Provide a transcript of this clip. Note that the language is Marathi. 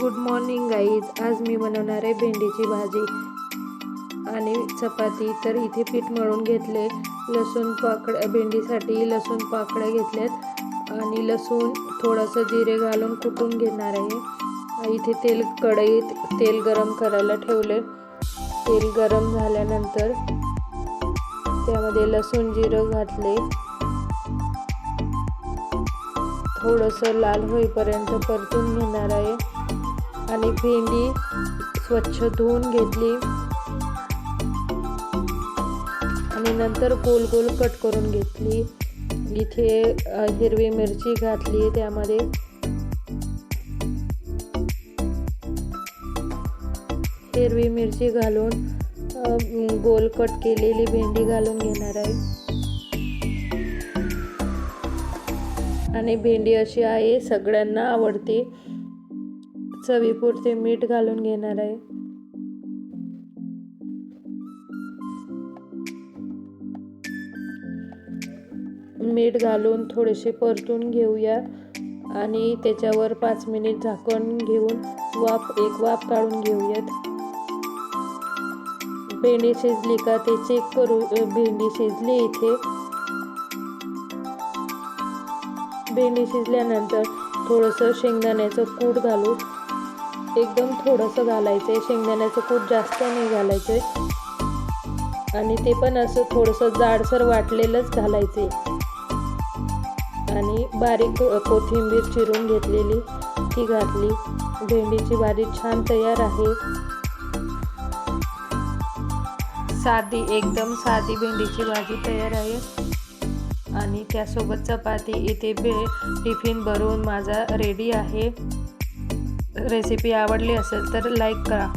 गुड मॉर्निंग गाईज आज मी बनवणार आहे भेंडीची भाजी आणि चपाती. तर इथे पीठ मळून घेतले लसूण पाकड्या भेंडीसाठी लसूण पाकळ्या घेतल्यात. आणि लसूण थोडंसं जिरे घालून कुटून घेणार आहे. इथे तेल कढईत तेल गरम करायला ठेवले तेल गरम झाल्यानंतर त्यामध्ये लसूण जिरं घातले. थोडंसं लाल होईपर्यंत परतून घेणार आहे. आणि भेंडी स्वच्छ धुवून घेतली. आणि नंतर गोल गोल कट करून घेतली. इथे हिरवी मिरची घातली त्यामध्ये. हिरवी मिरची घालून गोल कट केलेली भेंडी घालून घेणार आहे. आणि भेंडी अशी आहे सगळ्यांना आवडते. चवीपुरते मीठ घालून घेणार आहे. मीठ घालून थोडेसे परतून घेऊया आणि त्याच्यावर पाच मिनिट झाकण घेऊन वाफ एक वाफ काढून घेऊयात. भेंडी शिजली का ते चेक करू भेंडी शिजली इथे. भेंडी शिजल्यानंतर थोडंसं शेंगदाण्याचं कूट घालू. एकदम थोडंसं घालायचं आहे शेंगदाण्याचं खूप जास्त नाही घालायचं आहे आणि ते पण असं थोडंसं जाडसर वाटलेलंच घालायचं आहे आणि बारीक कोथिंबीर चिरून घेतलेली ती घातली. भेंडीची भाजी छान तयार आहे. साधी एकदम साधी भेंडीची भाजी तयार आहे. आणि त्यासोबत चपाती इथे बे टिफिन भरून माझा रेडी आहे. रेसिपी आवडली असेल तर लाईक करा.